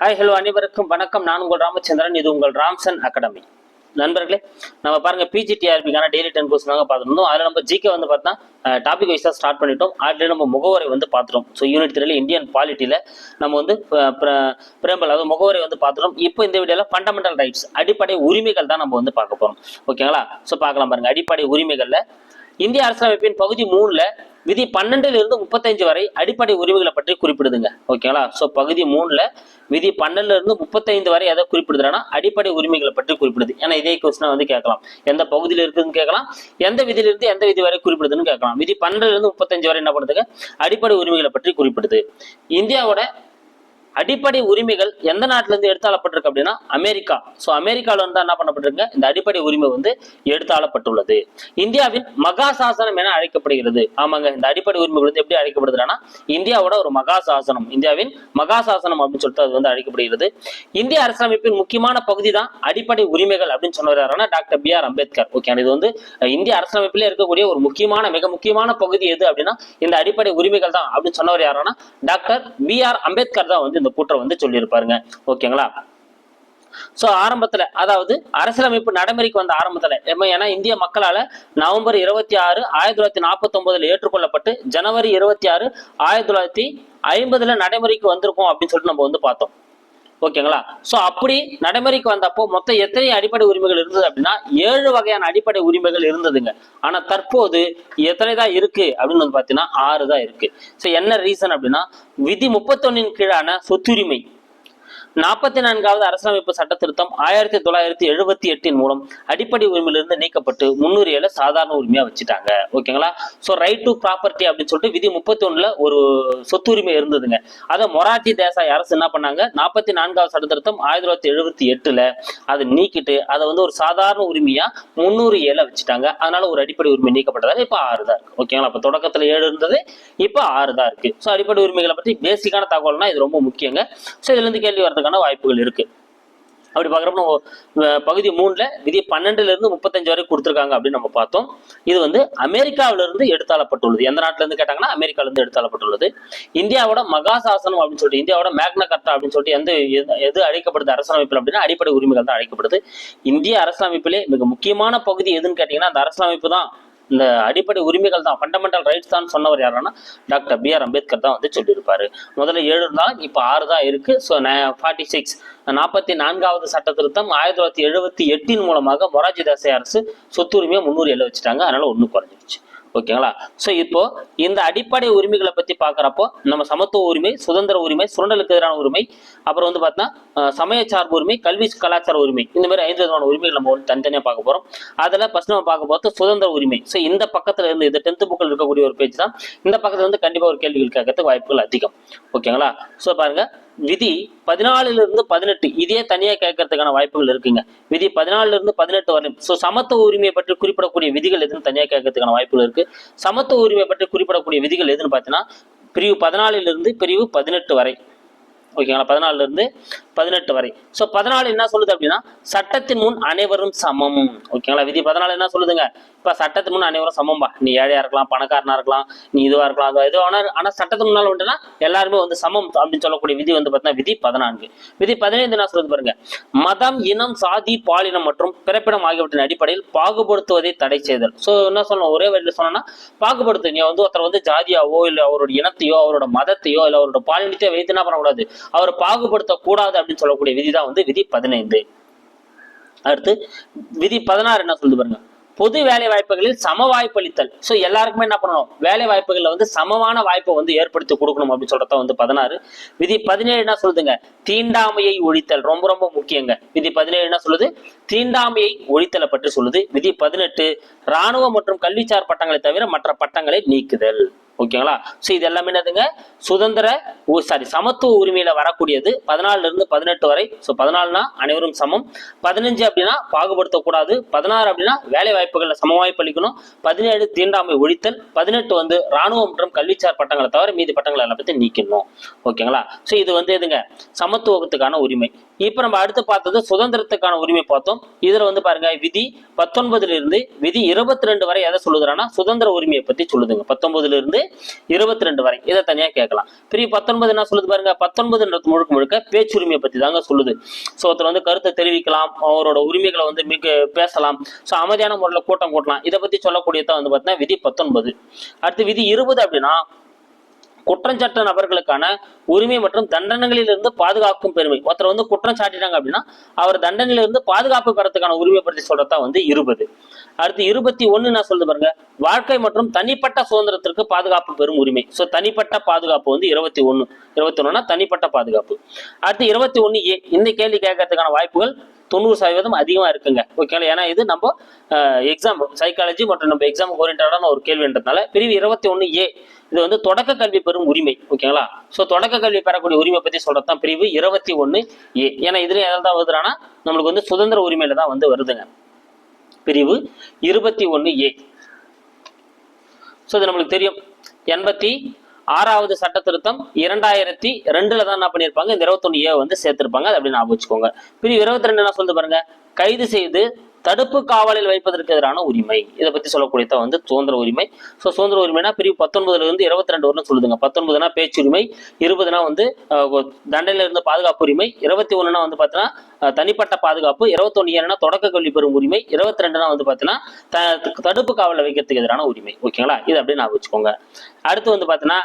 Hi hello அனைவருக்கும் வணக்கம். நான் உங்கள் ராமச்சந்திரன். இது உங்கள் ராம்சன் அகாடமி. நண்பர்களே நம்ம பாருங்க பிஜிடிஆர்பிக்கான டெய்லி டென் கோர்ஸ் நாங்கள் பார்த்துருந்தோம். அதில் நம்ம ஜிகே வந்து பார்த்தா டாபிக் வைஸாக ஸ்டார்ட் பண்ணிட்டோம். ஆல்ரெடி நம்ம முகவரை வந்து பார்த்துட்டோம். ஸோ யூனிட் த்ரீல இந்தியன் பாலிட்டியில் நம்ம வந்து பிரேம்பல் அதாவது முகவரை வந்து பார்த்துட்டோம். இப்போ இந்த வீடியோவில் ஃபண்டமெண்டல் ரைட்ஸ் அடிப்படை உரிமைகள் தான் நம்ம வந்து பார்க்க போகிறோம் ஓகேங்களா ஸோ பார்க்கலாம் பாருங்க. அடிப்படை உரிமைகளில் இந்திய அரசியலமைப்பின் பகுதி மூணுல விதி பன்னெண்டுல இருந்து முப்பத்தஞ்சு வரை அடிப்படை உரிமைகளை பற்றி குறிப்பிடுதுங்க. ஓகேங்களா? ஸோ பகுதி மூணுல விதி பன்னெண்டுல இருந்து முப்பத்தைந்து வரை எதை குறிப்பிடுதுன்னா அடிப்படை உரிமைகளை பற்றி குறிப்பிடுது. ஏன்னா இதே கொஸ்டினா வந்து கேட்கலாம். எந்த பகுதியில் இருக்குதுன்னு கேட்கலாம். எந்த விதியிலிருந்து எந்த விதி வரை குறிப்பிடுதுன்னு கேட்கலாம். விதி பன்னெண்டுல இருந்து முப்பத்தஞ்சு வரை என்ன பண்ணுதுங்க? அடிப்படை உரிமைகளை பற்றி குறிப்பிடுது. இந்தியாவோட அடிப்படை உரிமைகள் எந்த நாட்டில இருந்து எடுத்தாளப்பட்டிருக்கு அப்படின்னா அமெரிக்கா. ஸோ அமெரிக்கால இருந்து என்ன பண்ணப்பட்டிருக்கு இந்த அடிப்படை உரிமை வந்து எடுத்தாளப்பட்டுள்ளது. இந்தியாவின் மகா சாசனம் என அழைக்கப்படுகிறது. ஆமாங்க இந்த அடிப்படை உரிமை வந்து எப்படி அழைக்கப்படுதுன்னா இந்தியாவோட ஒரு மகா சாசனம் இந்தியாவின் மகா சாசனம் அப்படின்னு சொல்லிட்டு அது வந்து அழைக்கப்படுகிறது. இந்திய அரசமைப்பின் முக்கியமான பகுதி தான் அடிப்படை உரிமைகள் அப்படின்னு சொன்னவராருன்னா doctor B R Ambedkar. Okay இது வந்து இந்திய அரசியலமைப்பிலே இருக்கக்கூடிய ஒரு முக்கியமான மிக முக்கியமான பகுதி எது அப்படின்னா இந்த அடிப்படை உரிமைகள் தான் அப்படின்னு சொன்னவர் யாருன்னா டாக்டர் பி ஆர் அம்பேத்கர் தான் வந்து இந்த கூற்றை வந்து சொல்லியிருப்பாருங்க. ஓகேங்களா? சோ ஆரம்பத்துல அதாவது அரசியலமைப்பு நடைமுறைக்கு வந்த ஆரம்பத்துல ஏன்னா இந்திய மக்களால நவம்பர் இருபத்தி ஆறு ஆயிரத்தி தொள்ளாயிரத்தி நாற்பத்தி ஒன்பதுல ஏற்றுக்கொள்ளப்பட்டு ஜனவரி இருபத்தி ஆறு ஆயிரத்தி தொள்ளாயிரத்தி ஐம்பதுல நடைமுறைக்கு வந்திருக்கும் அப்படின்னு சொல்லிட்டு நம்ம வந்து பார்த்தோம். ஓகேங்களா? சோ அப்படி நடைமுறைக்கு வந்தப்போ மொத்தம் எத்தனை அடிப்படை உரிமைகள் இருந்தது அப்படின்னா ஏழு வகையான அடிப்படை உரிமைகள் இருந்ததுங்க. ஆனா தற்போது எத்தனை தான் இருக்கு அப்படின்னு வந்து பாத்தீங்கன்னா ஆறு தான் இருக்கு. சோ என்ன ரீசன் அப்படின்னா விதி முப்பத்தொன்னின் கீழான சொத்துரிமை. நாற்பத்தி நான்காவது அரசமைப்பு சட்ட திருத்தம் ஆயிரத்தி தொள்ளாயிரத்தி எழுபத்தி எட்டின் மூலம் அடிப்படை உரிமையிலிருந்து நீக்கப்பட்டு முன்னுரிமையில சாதாரண உரிமையா வச்சுட்டாங்க. ஓகேங்களா? ஸோ ரைட் டு ப்ராப்பர்ட்டி அப்படின்னு சொல்லிட்டு விதி முப்பத்தி ஒண்ணுல ஒரு சொத்துரிமை இருந்ததுங்க. அதை மொராட்டி தேசாய் அரசு என்ன பண்ணாங்க? நாற்பத்தி நான்காவது சட்ட திருத்தம் ஆயிரத்தி தொள்ளாயிரத்தி எழுபத்தி எட்டுல அதை நீக்கிட்டு அதை வந்து ஒரு சாதாரண உரிமையா முன்னூறு ஏழை வச்சுட்டாங்க. அதனால ஒரு அடிப்படை உரிமை நீக்கப்பட்டதால இப்ப ஆறு தான் இருக்கு. ஓகேங்களா? இப்போ தொடக்கத்துல ஏழு இருந்தது இப்ப ஆறு தான் இருக்கு. ஸோ அடிப்படை உரிமைகளை பற்றி பேசிக்கான தகவல்னா இது ரொம்ப முக்கியங்க. ஸோ இதுல இருந்து கேள்வி வரதுக்கான வாய்ப்புகள் இருக்கு. அப்படி பார்க்குறப்ப நம்ம பகுதி மூணுல விதி பன்னெண்டுல இருந்து முப்பத்தஞ்சு வரை கொடுத்துருக்காங்க அப்படின்னு நம்ம பார்த்தோம். இது வந்து அமெரிக்காவில இருந்து எடுத்தாளப்பட்டுள்ளது. எந்த நாட்டுல இருந்து கேட்டாங்கன்னா அமெரிக்கால இருந்து எடுத்தாளப்பட்டுள்ளது. இந்தியாவோட மகாசாசனம் அப்படின்னு சொல்லிட்டு இந்தியாவோட மேக்னா கர்த்தா அப்படின்னு சொல்லிட்டு எந்த எது- எது அழைக்கப்படுது அரசியலமைப்பில் அப்படின்னா அடிப்படை உரிமைகள் தான் அழைக்கப்படுது. இந்திய அரசியலமைப்பிலே மிக முக்கியமான பகுதி எதுன்னு கேட்டீங்கன்னா அந்த அரசியலமைப்பு தான். இந்த அடிப்படை உரிமைகள் தான் ஃபண்டமெண்டல் ரைட்ஸ் தான் சொன்னவர் யாருன்னா டாக்டர் பி ஆர் அம்பேத்கர் தான் வந்து சொல்லியிருப்பாரு. முதல்ல ஏழு இருந்தாலும் இப்போ ஆறு தான் இருக்கு. ஸோ ஃபார்ட்டி சிக்ஸ் நாற்பத்தி நான்காவது சட்ட திருத்தம் ஆயிரத்தி தொள்ளாயிரத்தி எழுபத்தி எட்டின் மூலமாக மொராஜி தேசாய் அரசு சொத்துரிமையை முன்னூறு எழுத வச்சுட்டாங்க. அதனால ஒன்று குறைஞ்சிருச்சு. ஓகேங்களா ஸோ இப்போ இந்த அடிப்படை உரிமைகளை பத்தி பார்க்குறப்போ நம்ம சமத்துவ உரிமை சுதந்திர உரிமை சுரண்டலுக்கு எதிரான உரிமை அப்புறம் வந்து பார்த்தீங்கன்னா சமய சார்பு உரிமை கல்வி கலாச்சார உரிமை இந்த மாதிரி ஐந்து விதமான உரிமைகள் நம்ம தனித்தனியாக பார்க்க போறோம். அதில் ஃபஸ்ட் நம்ம பார்க்க போகிறது சுதந்திர உரிமை. ஸோ இந்த பக்கத்துல இருந்து இது டென்த் புக்கில் இருக்கக்கூடிய ஒரு பேஜ் தான். இந்த பக்கத்துல வந்து கண்டிப்பாக ஒரு கேள்விகள் கேட்கறதுக்கு வாய்ப்புகள் அதிகம். ஓகேங்களா ஸோ பாருங்க. விதி பதினாலுல இருந்து பதினெட்டு. இதே தனியா கேட்கறதுக்கான வாய்ப்புகள் இருக்குங்க. விதி பதினாலுல இருந்து பதினெட்டு வரை ஸோ சமத்துவ உரிமையை பற்றி குறிப்பிடக்கூடிய விதிகள் எதுன்னு தனியா கேட்கறதுக்கான வாய்ப்புகள் இருக்கு. சமத்துவ உரிமை பற்றி குறிப்பிடக்கூடிய விதிகள் எதுன்னு பார்த்தீங்கன்னா பிரிவு பதினாலுல இருந்து பிரிவு பதினெட்டு வரை. ஓகேங்களா? பதினாலுல இருந்து பதினெட்டு வரை. ஸோ பதினாலு என்ன சொல்லுது அப்படின்னா சட்டத்தின் முன் அனைவரும் சமம். ஓகேங்களா விதி பதினாலு என்ன சொல்லுதுங்க? இப்ப சட்டத்தின் முன் அனைவரும் சமம்பா. நீ ஏழையா இருக்கலாம் பணக்காரனா இருக்கலாம் நீ இதுவா இருக்கலாம் அது எதுவா ஆனால் ஆனா சட்டத்துக்கு முன்னால் வந்துட்டுனா எல்லாருமே வந்து சமம் அப்படின்னு சொல்லக்கூடிய விதி வந்து பார்த்தீங்கன்னா விதி பதினான்கு. விதி பதினைந்து என்ன சொல்லுது பாருங்க? மதம் இனம் சாதி பாலினம் மற்றும் பிறப்பிடம் ஆகியவற்றின் அடிப்படையில் பாகுபடுத்துவதை தடை செய்தல். ஸோ என்ன சொல்லணும்? ஒரே வழியில் சொன்னோம்னா பாகுபடுத்து. நீ வந்து ஒருத்தர் வந்து ஜாதியாவோ இல்லை அவரோட இனத்தையோ அவரோட மதத்தையோ இல்லை அவரோட பாலினத்தையோ வைத்து என்ன பண்ணக்கூடாது? அவர் பாகுபடுத்தக்கூடாது அப்படின்னு அப்படின்னு சொல்லக்கூடிய விதி தான் வந்து விதி பதினைந்து. அடுத்து விதி பதினாறு என்ன சொல்லுது பாருங்க? பொது வேலை வாய்ப்புகளில் சம வாய்ப்பளித்தல் ஸோ எல்லாருக்குமே என்ன பண்ணணும்? வேலை வாய்ப்புகளில் வந்து சமமான வாய்ப்பை வந்து ஏற்படுத்தி கொடுக்கணும் அப்படின்னு சொல்றத வந்து பதினாறு. விதி பதினேழு என்ன சொல்லுதுங்க? தீண்டாமையை ஒழித்தல். ரொம்ப ரொம்ப முக்கியங்க. விதி பதினேழு என்ன சொல்லுது? தீண்டாமையை ஒழித்தலை பற்றி சொல்லுது. விதி பதினெட்டு இராணுவ மற்றும் கல்விசார் பட்டங்களை தவிர மற்ற பட்டங்களை நீக்குதல். ஓகேங்களா? ஸோ இது எல்லாமே என்னதுங்க? சுதந்திர சாரி சமத்துவ உரிமையில வரக்கூடியது பதினாலுல இருந்து பதினெட்டு வரை. ஸோ பதினாலுனா அனைவரும் சமம். பதினஞ்சு அப்படின்னா பாகுபடுத்தக்கூடாது. பதினாறு அப்படின்னா வேலை வாய்ப்புகளில் சம வாய்ப்பு அளிக்கணும் பதினேழு தீண்டாமை ஒழித்தல். பதினெட்டு வந்து ராணுவ மற்றும் கல்விச்சார் பட்டங்களை தவிர மீதி பட்டங்களை எல்லாம் பற்றி நீக்கணும் ஓகேங்களா? ஸோ இது வந்து எதுங்க? சமத்துவத்துக்கான உரிமை. இப்போ நம்ம அடுத்து பார்த்தது சுதந்திரத்துக்கான உரிமை பார்த்தோம். இதுல வந்து பாருங்க விதி பத்தொன்பதுல இருந்து விதி இருபத்தி ரெண்டு வரை எதை சொல்லுதுன்னா சுதந்திர உரிமையை பத்தி சொல்லுதுங்க. பத்தொன்பதுல இருந்து இருபத்தி ரெண்டு வரை. இதை தனியா கேட்கலாம். பிரிவு பத்தொன்பது என்ன சொல்லுது பாருங்க பத்தொன்பதுன்றது முழுக்க முழுக்க பேச்சுரிமையை பத்தி தாங்க சொல்லுது. ஸோ ஒருத்தர் வந்து கருத்தை தெரிவிக்கலாம் அவரோட உரிமைகளை வந்து மிக பேசலாம். ஸோ அமைதியான முறையில் கூட்டம் கூட்டலாம். இதை பத்தி சொல்லக்கூடியதான் வந்து பார்த்தீங்கன்னா விதி பத்தொன்பது. அடுத்து விதி இருபது அப்படின்னா குற்றஞ்சாட்ட நபர்களுக்கான உரிமை மற்றும் தண்டனைகளிலிருந்து பாதுகாக்கும் பெருமை. ஒருத்தர் வந்து குற்றம் சாட்டிட்டாங்க அப்படின்னா அவர் தண்டனையிலிருந்து பாதுகாப்பு பெறத்துக்கான உரிமை பற்றி சொல்றதா வந்து இருபது. அடுத்து இருபத்தி ஒண்ணு நான் சொல்லுது பாருங்க. வாழ்க்கை மற்றும் தனிப்பட்ட சுதந்திரத்திற்கு பாதுகாப்பு பெறும் உரிமை. ஸோ தனிப்பட்ட பாதுகாப்பு வந்து இருபத்தி ஒண்ணு இருபத்தி ஒண்ணுனா தனிப்பட்ட பாதுகாப்பு. அடுத்து இருபத்தி ஒண்ணு ஏ இந்த கேள்வி கேட்கறதுக்கான வாய்ப்புகள் தொண்ணூறு சதவீதம் அதிகமாக இருக்குங்க. ஓகேங்களா ஏன்னா இது நம்ம எக்ஸாம் சைக்காலஜி மற்றும் நம்ம எக்ஸாம் ஓரியன்டான ஒரு கேள்வின்றதுனால பிரிவு இருபத்தி ஒன்று ஏ இது வந்து தொடக்க கல்வி பெறும் உரிமை ஓகேங்களா ஸோ தொடக்க கல்வி பெறக்கூடிய உரிமை பற்றி சொல்கிறது தான் பிரிவு இருபத்தி ஒன்று ஏ ஏன்னா இதுலேயும் எதாவது தான் வருதுன்னா நம்மளுக்கு வந்து சுதந்திர உரிமையில தான் வந்து வருதுங்க. பிரிவு இருபத்தி ஒன்று ஏ ஸோ இது நம்மளுக்கு தெரியும். எண்பத்தி ஆறாவது சட்ட திருத்தம் இரண்டாயிரத்தி ரெண்டுல தான் என்ன பண்ணியிருப்பாங்க இந்த இருபத்தொன்னு ஏ வந்து சேர்த்திருப்பாங்க. அது அப்படி ஞாபகம் வச்சுக்கோங்க. பிரிவு இருபத்தி ரெண்டு என்ன சொல்லுது பாருங்க? கைது செய்து தடுப்பு காவலில் வைப்பதற்கு எதிரான உரிமை. இதை பத்தி சொல்லக்கூடியதான் வந்து சுதந்திர உரிமை. ஸோ சுதந்திர உரிமைனா பிரிவு பத்தொன்பதுல இருந்து இருபத்தி ரெண்டு வரலும் சொல்லுதுங்க. பத்தொன்பதுனா பேச்சுரிமை இருபதுனா வந்து தண்டனையில இருந்து பாதுகாப்பு உரிமை இருபத்தி ஒண்ணுனா வந்து பார்த்தீங்கன்னா தனிப்பட்ட பாதுகாப்பு இருபத்தொன்னு ஏன்னா தொடக்க கல்வி பெறும் உரிமை இருபத்தி ரெண்டுனா வந்து பார்த்தீங்கன்னா தடுப்பு காவலில் வைக்கிறதுக்கு எதிரான உரிமை. ஓகேங்களா? இது அப்படியே நான் வச்சுக்கோங்க. அடுத்து வந்து பார்த்தீங்கன்னா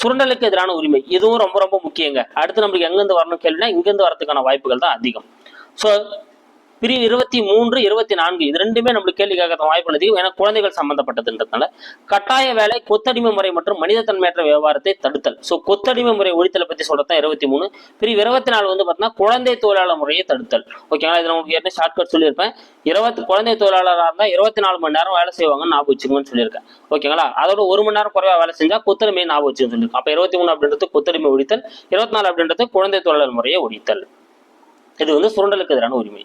சுரண்டலுக்கு எதிரான உரிமை. இதுவும் ரொம்ப ரொம்ப முக்கியங்க. அடுத்து நம்மளுக்கு எங்கேருந்து வரணும் கேள்வினா இங்கேருந்து வரதுக்கான வாய்ப்புகள் தான் அதிகம். ஸோ பிரிவு இருபத்தி மூன்று இருபத்தி நான்கு. இது ரெண்டுமே நம்மளுக்கு கேள்வி கேட்க வாய்ப்பு அதிகம் ஏன்னா குழந்தைகள் சம்பந்தப்பட்டதுன்றதுனால கட்டாய வேலை கொத்தடிமை முறை மற்றும் மனிதத்தன்மையற்ற விவகாரத்தை தடுத்தல். ஸோ கொத்தடிமை முறை ஒழித்தலை பத்தி சொல்றது இருபத்தி மூணு. பிரிவு இருபத்தி நாலு வந்து பார்த்தீங்கன்னா குழந்தை தொழிலாளர் முறையை தடுத்தல். ஓகேங்களா இது உங்களுக்கு ஏற்கனவே ஷார்ட்கட் சொல்லியிருப்பேன். இருபத்தி குழந்தை தொழிலாளராக இருந்தால் இருபத்தி நாலு மணி நேரம் வேலை செய்வாங்கன்னு ஞாபகம் வச்சுக்கோங்கன்னு சொல்லியிருக்கேன். ஓகேங்களா அதோட ஒரு மணி நேரம் குறைவா வேலை செஞ்சா கொத்தடிமை ஞாபகம் வச்சுன்னு சொல்லியிருக்கேன். அப்போ இருபத்தி மூணு அப்படின்றது கொத்தடிமை ஒழித்தல் இருபத்தி நாலு அப்படின்றது குழந்தை தொழிலாளர் முறையை ஒழித்தல். இது வந்து சுரண்டலுக்கு எதிரான உரிமை.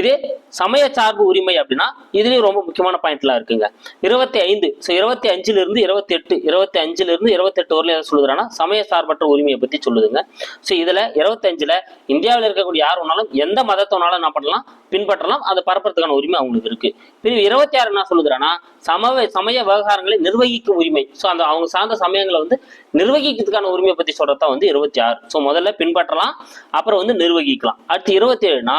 இதே சமய சார்பு உரிமை அப்படின்னா இதுலயும் ரொம்ப முக்கியமான பாயிண்ட்லாம் இருக்குங்க. இருபத்தி ஐந்து ஸோ இருபத்தி அஞ்சுல இருந்து இருபத்தி எட்டு இருபத்தி அஞ்சுல இருந்து இருபத்தி எட்டு வரல எதை சொல்லுதுன்னா சமய சார்பற்ற உரிமையை பத்தி சொல்லுதுங்க. ஸோ இதுல இருபத்தி அஞ்சுல இந்தியாவில் இருக்கக்கூடிய யார் வேணாலும் எந்த மதத்தை என்ன பண்ணலாம் பின்பற்றலாம் அதை பரப்புறதுக்கான உரிமை அவங்களுக்கு இருக்கு. பிரிவு இருபத்தி ஆறு என்ன சொல்லுதுன்னா சமய சமய விவகாரங்களை நிர்வகிக்கும் உரிமை. ஸோ அந்த அவங்க சார்ந்த சமயங்களை வந்து நிர்வகிக்கிறதுக்கான உரிமையை பத்தி சொல்றதா வந்து இருபத்தி ஆறு ஸோ முதல்ல பின்பற்றலாம் அப்புறம் வந்து நிர்வகிக்கலாம். அடுத்து நூத்தி இருபத்தி ஏழுனா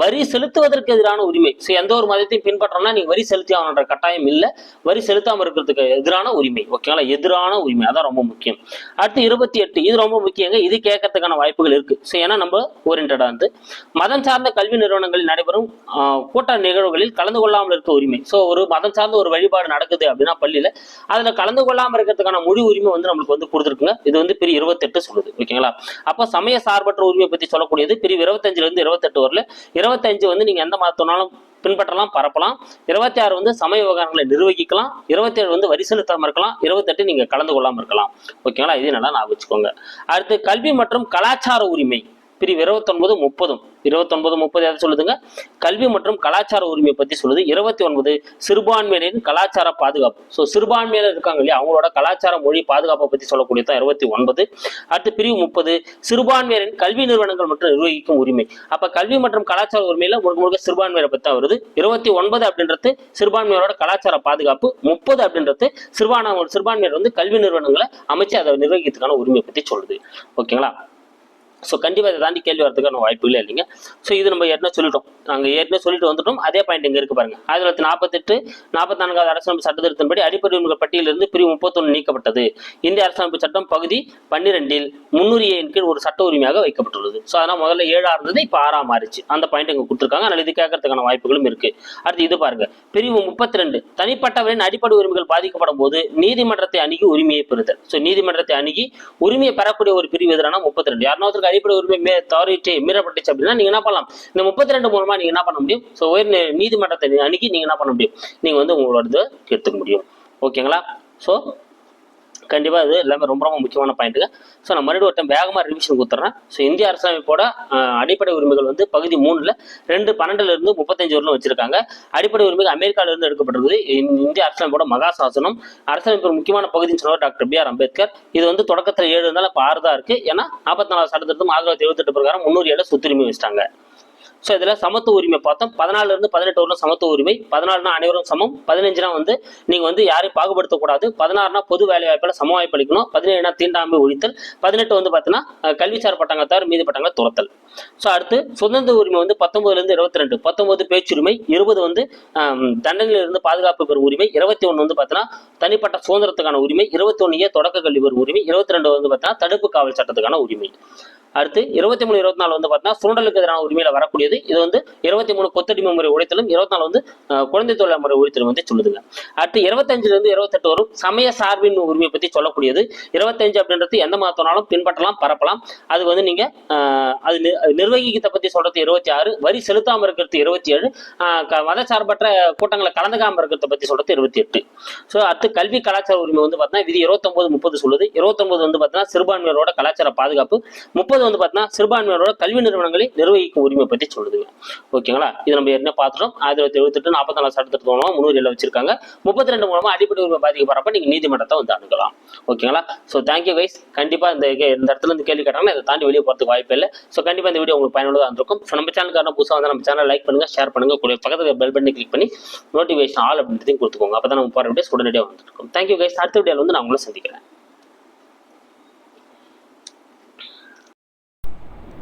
வரி செலுத்துவதற்கு எதிரான உரிமை. ஸோ எந்த ஒரு மதத்தையும் பின்பற்றோம்னா நீங்க வரி செலுத்தி ஆகணுன்ற கட்டாயம் இல்லை. வரி செலுத்தாம இருக்கிறதுக்கு எதிரான உரிமை. ஓகேங்களா எதிரான உரிமை. அதான் ரொம்ப முக்கியம். அடுத்து இருபத்தி எட்டு இது ரொம்ப முக்கியங்க. இது கேட்கறதுக்கான வாய்ப்புகள் இருக்கு. ஸோ ஏன்னா நம்ம ஓரியன்டா வந்து மதம் சார்ந்த கல்வி நிறுவனங்களில் நடைபெறும் கூட்ட நிகழ்வுகளில் கலந்து கொள்ளாமல் இருக்க உரிமை. ஸோ ஒரு மதம் சார்ந்த ஒரு வழிபாடு நடக்குது அப்படின்னா பள்ளியில அதுல கலந்து கொள்ளாம இருக்கிறதுக்கான முழு உரிமை வந்து நம்மளுக்கு வந்து கொடுத்துருக்குங்க. இது வந்து பிரிவு இருபத்தெட்டு சொல்லுது. ஓகேங்களா அப்போ சமய சார்பற்ற உரிமை பத்தி சொல்லக்கூடியது பிரிவு இருபத்தஞ்சுல இருந்து இருபத்தெட்டு வரல இருபத்தஞ்சு வந்து நீங்க எந்த மதத்தினாலும் பின்பற்றலாம் பரப்பலாம். இருபத்தி ஆறு வந்து சமய விவகாரங்களை நிர்வகிக்கலாம். இருபத்தி ஏழு வந்து வரி செலுத்தாமல் இருக்கலாம். இருபத்தெட்டு நீங்க கலந்து கொள்ளாம இருக்கலாம். ஓகேங்களா? இது நல்லா நான் வச்சுக்கோங்க. அடுத்து கல்வி மற்றும் கலாச்சார உரிமை. பிரிவு இருபத்தொன்பது முப்பதும். இருபத்தொன்பது முப்பது எதை சொல்லுதுங்க? கல்வி மற்றும் கலாச்சார உரிமையை பத்தி சொல்லுது. இருபத்தி ஒன்பது சிறுபான்மையினரின் கலாச்சார பாதுகாப்பு. ஸோ சிறுபான்மையினர் இருக்காங்க இல்லையா? அவங்களோட கலாச்சார மொழி பாதுகாப்பை பத்தி சொல்லக்கூடியதான் இருபத்தி ஒன்பது அடுத்து பிரிவு முப்பது சிறுபான்மையினரின் கல்வி நிறுவனங்கள் மற்றும் நிர்வகிக்கும் உரிமை. அப்ப கல்வி மற்றும் கலாச்சார உரிமையில முழுக்க முழுக்க சிறுபான்மையரை பத்தி தான் வருது. இருபத்தி ஒன்பது அப்படின்றது சிறுபான்மையோட கலாச்சார பாதுகாப்பு. முப்பது அப்படின்றது சிறுபான்மை சிறுபான்மையினர் வந்து கல்வி நிறுவனங்களை அமைச்சு அதை நிர்வகிக்கிறதுக்கான உரிமையை பத்தி சொல்லுது. ஓகேங்களா? ஸோ கண்டிப்பாக இதை தாண்டி கேள்வி வரதுக்கான வாய்ப்புகளே இல்லைங்க. ஸோ இது நம்ம ஏற்கனவே சொல்லிட்டோம். நாங்கள் ஏற்கனவே சொல்லிட்டு வந்துட்டோம். அதே பாயிண்ட் இங்கே இருக்கு பாருங்க. ஆயிரத்தி தொள்ளாயிரத்தி நாற்பத்தெட்டு நாற்பத்தி நான்காவது அரசமைப்பு சட்டத்திருத்தின்படி அடிப்படை உரிமைகள் பட்டியலிருந்து பிரிவு முப்பத்தொன்று நீக்கப்பட்டது. இந்திய அரசமைப்பு சட்டம் பகுதி பன்னிரெண்டில் முன்னுரிமையின் கீழ் ஒரு சட்ட உரிமையாக வைக்கப்பட்டுள்ளது. ஸோ அதனால் முதல்ல ஏழா இருந்தது இப்போ ஆறா மாறிச்சு. அந்த பாயிண்ட் இங்கே கொடுத்துருக்காங்க. அதனால் இது கேட்கறதுக்கான வாய்ப்புகளும் இருக்கு. அடுத்து இது பாருங்க. பிரிவு முப்பத்தி ரெண்டு தனிப்பட்டவரின் அடிப்படை உரிமைகள் பாதிக்கப்படும் போது நீதிமன்றத்தை அணுகி உரிமையை பெறுதல். ஸோ நீதிமன்றத்தை அணுகி உரிமையை பெறக்கூடிய ஒரு பிரிவு எதிரான முப்பத்தி ரெண்டு யாருனாவது அடிப்படை உரிமை தவறிட்டு மீறப்பட்டுச்சு அப்படின்னா நீங்க என்ன பண்ணலாம்? இந்த முப்பத்தி ரெண்டு மூலமா நீங்க என்ன பண்ண முடியும்? ஸோ உயர் நீதிமன்றத்தை அணுகி நீங்க என்ன பண்ண முடியும்? நீங்க வந்து உங்களோட இதை எடுத்துக்க முடியும். ஓகேங்களா ஸோ கண்டிப்பா இது எல்லாமே ரொம்ப ரொம்ப முக்கியமான பாயிண்ட்டுங்க ஸோ நான் மறுபடியும் ஒருத்தன் வேகமா ரிவிஷன் கொடுத்துறேன். ஸோ இந்திய அரசமைப்போட அடிப்படை உரிமைகள் வந்து பகுதி மூணுல ரெண்டு பன்னெண்டுல இருந்து முப்பத்தஞ்சு வரலும் வச்சிருக்காங்க. அடிப்படை உரிமைகள் அமெரிக்கால இருந்து எடுக்கப்பட்டிருக்குது. இந்திய அரசமைப்போட மகா சாசனம். அரசமைப்பு முக்கியமான பகுதின்னு சொன்னவர் டாக்டர் பி ஆர் அம்பேத்கர். இது வந்து தொடக்கத்துல ஏழு இருந்தாலும் இப்போ ஆறு தான் இருக்கு. ஏன்னா நாற்பத்தி நாலு சட்டத்திட்டம் ஆயிரத்தி தொள்ளாயிரத்தி எழுபத்தெட்டு பிரகாரம் முன்னூறு ஏழை சுத்துரிமை வச்சிட்டாங்க. ஸோ இதில் சமத்துவ உரிமை பார்த்தோம். பதினாலிருந்து பதினெட்டு வரலாம் சமத்துவ உரிமை. பதினாலுனா அனைவரும் சமம். பதினஞ்சுனா வந்து நீங்கள் வந்து யாரையும் பாகுபடுத்தக்கூடாது. பதினாறுனா பொது வேலை வாய்ப்பில் சம வாய்ப்பு அளிக்கணும். பதினேழுனா தீண்டாமை ஒழித்தல். பதினெட்டு வந்து பார்த்தீங்கன்னா கல்விசார் பட்டங்கள் தவிர மீதி பட்டங்களை துரத்தல். ஸோ அடுத்து சுதந்திர உரிமை வந்து பத்தொன்பதுலேருந்து இருபத்தி ரெண்டு பத்தொன்பது பேச்சுரிமை. இருபது வந்து தண்டனையிலிருந்து பாதுகாப்பு பெறும் உரிமை. இருபத்தி ஒன்று வந்து பார்த்தீங்கன்னா தனிப்பட்ட சுதந்திரத்துக்கான உரிமை. இருபத்தி ஒன்று தொடக்க கல்வி பெறும் உரிமை. இருபத்தி ரெண்டு வந்து பார்த்தீங்கன்னா தடுப்பு காவல் சட்டத்துக்கான உரிமை. அடுத்து இருபத்தி மூணு இருபத்தி நாலு வந்து பார்த்தீங்கன்னா சுண்டலுக்கு எதிரான உரிமையில வரக்கூடியது. இது வந்து இருபத்தி மூணு கொத்தடிமை முறை உடைத்தலும் இருபத்தி நாலு வந்து குழந்தை தொழில் முறை உடைத்தலும் வந்து சொல்லுதுங்க. அடுத்து இருபத்தஞ்சுல இருந்து இருபத்தெட்டு வரும் சமய சார்பின் உரிமையை பத்தி சொல்லக்கூடியது. இருபத்தஞ்சு அப்படின்றது எந்த மாத்தனாலும் பின்பற்றலாம் பரப்பலாம். அது வந்து நீங்க அது நி- நிர்வகிக்கத்தை பத்தி சொல்றது இருபத்தி ஆறு வரி செலுத்தாம இருக்கிறது இருபத்தி ஏழு மதச்சார்பற்ற கூட்டங்களை கலந்துக்காம இருக்கிறத பத்தி சொல்றது இருபத்தி எட்டு. ஸோ அடுத்து கல்வி கலாச்சார உரிமை வந்து பார்த்தீங்கன்னா விதி இருபத்தொன்பது முப்பது சொல்லுது. இருபத்தொன்பது வந்து பார்த்தீங்கன்னா சிறுபான்மையரோட கலாச்சார பாதுகாப்பு. முப்பது வந்து பார்த்தீங்கன்னா சிறுபான்மையோட கல்வி நிறுவனங்களை நிர்வகிக்கும் உரிமை பற்றி சொல்லுதுங்க. ஓகேங்களா? இது நம்ம ஏற்கனவே பார்த்துட்டோம். ஆயிரத்தி தொள்ளாயிரத்தி எழுபத்தெட்டு நாற்பத்தி நாலு சட்டத்திற்கு மூலமாக முன்னுரியில் வச்சிருக்காங்க. முப்பத்தி ரெண்டு மூலமா அடிப்படை உரிமை பாதிக்கப்படுறப்ப நீங்க நீதிமன்றத்தை வந்து அணுகலாம். ஓகேங்களா? ஸோ தேங்க்யூ கைஸ் கண்டிப்பா இந்த இந்த இடத்துல இருந்து கேள்வி கேட்டாங்கன்னா இதை தாண்டி வெளியே போறதுக்கு வாய்ப்பு இல்லை. ஸோ கண்டிப்பா இந்த வீடியோ உங்களுக்கு பயனுள்ளதாக இருந்திருக்கும். ஸோ நம்ம சேனலுக்கான புதுசாக வந்து நம்ம சேனல் லைக் பண்ணுங்க ஷேர் பண்ணுங்க. கூட பக்கத்தில் பெல் பண்ணி கிளிக் பண்ணி நோட்டிஃபிகேஷன் ஆல் அப்படின்றதையும் கொடுத்துக்கோங்க. அப்போ தான் நம்ம போகிற வீடியோஸ் உடனடியாக வந்துருக்கும். தேங்க்யூ கைஸ் அடுத்த வீடியோவில் வந்து நான் உங்களை சந்திக்கிறேன்.